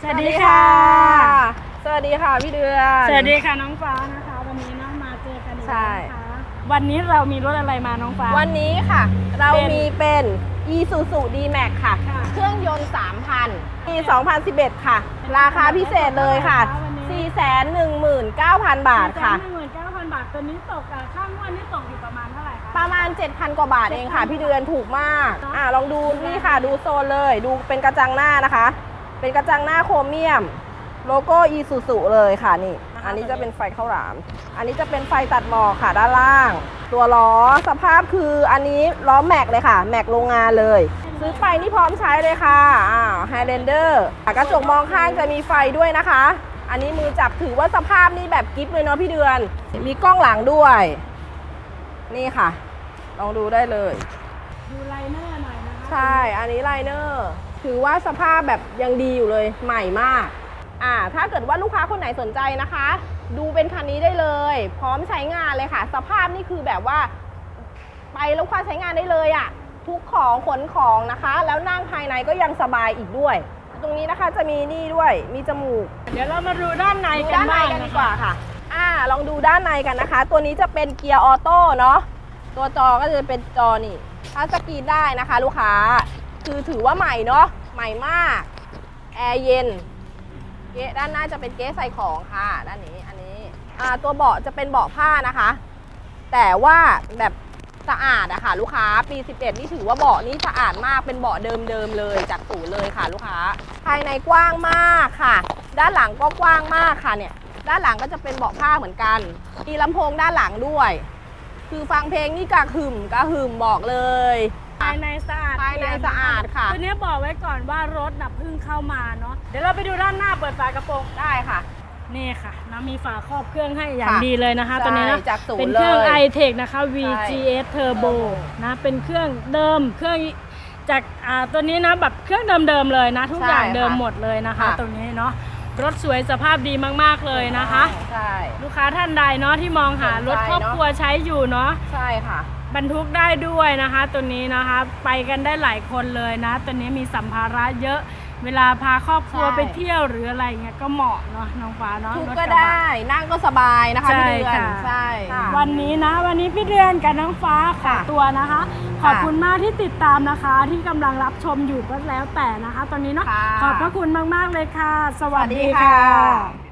สวัสดีค่ะ สวัสดีค่ะพี่เดือนสวัสดีค่ะน้องฟ้านะคะ วันนี้น้องมาเจอกันอีกใช่แล้วนะคะวันนี้เรามีรถอะไรมาน้องฟ้า วันนี้ค่ะ เราเป็นมีเป็น Isuzu D-Max ค่ะ ค่ะเครื่องยนต์ 3,000ปี2011 ค่ะ ราคาพิเศษเลยค่ะ419,000 บาทค่ะ หนึ่งหมื่นเก้าพันบาทตัวนี้ตกอะข้างงวันนี้ตกอยู่ประมาณเท่าไหร่คะ ประมาณ 7,000 กว่าบาทเองค่ะ พี่เดือนถูกมาก อ่าลองดูนี่ค่ะ ดูโซนเลย ดูเป็นกระจังหน้านะคะ เป็นกระจังหน้าโครเมียม โลโก้ Isuzu เลยค่ะนี่ อันนี้จะเป็นไฟข้าวหลาม อันนี้จะเป็นไฟตัดหมอกค่ะด้านล่าง ตัวล้อสภาพคืออันนี้ล้อแม็กเลยค่ะ แม็กโรงงานเลย ซื้อไปนี่พร้อมใช้เลยค่ะอ่าไฮแลนเดอร์กระจกมองข้างจะมีไฟด้วยนะคะ อันนี้มือจับถือว่าสภาพนี่แบบกิฟต์เลยเนาะพี่เดือน มีกล้องหลังด้วย นี่ค่ะ ลองดูได้เลย ดูไลเนอร์หน่อยนะคะ ใช่ อันนี้ไลเนอร์ ถือว่าสภาพแบบยังดีอยู่เลยใหม่มากอ่าถ้าเกิดว่าลูกค้าคนไหนสนใจนะคะ ดูเป็นคันนี้ได้เลย พร้อมใช้งานเลยค่ะ สภาพนี่คือแบบว่า ไปลูกค้าใช้งานได้เลยอะ่ะทุกของขนของนะคะ แล้วนั่งภายในก็ยังสบายอีกด้วย ตรงนี้นะคะจะมีนี่ด้วยมีจมูก เดี๋ยวเรามาดูด้านในดูกันด้านในบ้างกันดีนะกว่าคะค่ะ อ่า ลองดูด้านในกันนะคะ ตัวนี้จะเป็นเกียร์ออโต้เนาะ ตัวจอก็จะเป็นจอนี่ทัชสกรีนได้นะคะ ลูกค้า คือถือว่าใหม่เนาะใหม่มาก แอร์เย็น เก๊ะด้านหน้าจะเป็นเก๊ะใส่ของค่ะ ด้านนี้อันนี้อ่าตัวเบาะจะเป็นเบาะผ้านะคะ แต่ว่าแบบสะอาดอะค่ะ ลูกค้าปี 11 นี่ถือว่าเบาะนี่สะอาดมากเป็นเบาะเดิมๆเลยจากศูนย์เลยค่ะ ลูกค้า ภายในกว้างมากค่ะ ด้านหลังก็กว้างมากค่ะเนี่ย ด้านหลังก็จะเป็นเบาะผ้าเหมือนกันมีลำโพงด้านหลังด้วย คือฟังเพลงนี่กระหึ่มกระหึ่มบอกเลย ภายในสะอาดภายในสะอาดค่ะตัวนี้บอกไว้ก่อนว่ารถน่ะเพิ่งเข้ามาเนาะเดี๋ยวเราไปดูด้านหน้าเปิดฝากระโปรงได้ค่ะนี่ค่ะนะมีฝาครอบเครื่องให้อย่างค่ะดีเลยนะคะใช่ตัวนี้นะจากศูนย์เป็นเครื่องเลย i-Tech นะคะ VGS Turbo นะเป็นเครื่องเดิมเครื่องจากอ่าตัวนี้นะแบบเครื่องเดิมๆเลยนะ ทุกอย่างใช่ค่ะเดิมหมดเลยนะคะค่ะตรงนี้เนาะรถสวยสภาพดีมากๆเลยนะคะใช่ลูกค้าท่านใดเนาะที่มองหารถสนใจครอบครัวใช้อยู่เนาะใช่ค่ะ บรรทุกได้ด้วยนะคะ ตัวนี้นะคะไปกันได้หลายคนเลยนะ ตัวนี้มีสัมภาระเยอะเวลาพาครอบครัวใช่ ไปเที่ยวหรืออะไรเงี้ยก็เหมาะเนาะน้องฟ้าเนาะทุกรถก็ระบะ ได้นั่งก็สบายนะคะใช่พี่เดือนค่ะ ใช่ค่ะวันนี้นะ วันนี้พี่เดือนกับน้องฟ้าขอค่ะตัวนะคะ ขอบคุณมากที่ติดตามนะคะ ที่กำลังรับชมอยู่ก็แล้วแต่นะคะ ตอนนี้เนาะค่ะขอบพระคุณมากๆเลยค่ะ สวัสสวัสดีดีค่ะ ค่ะ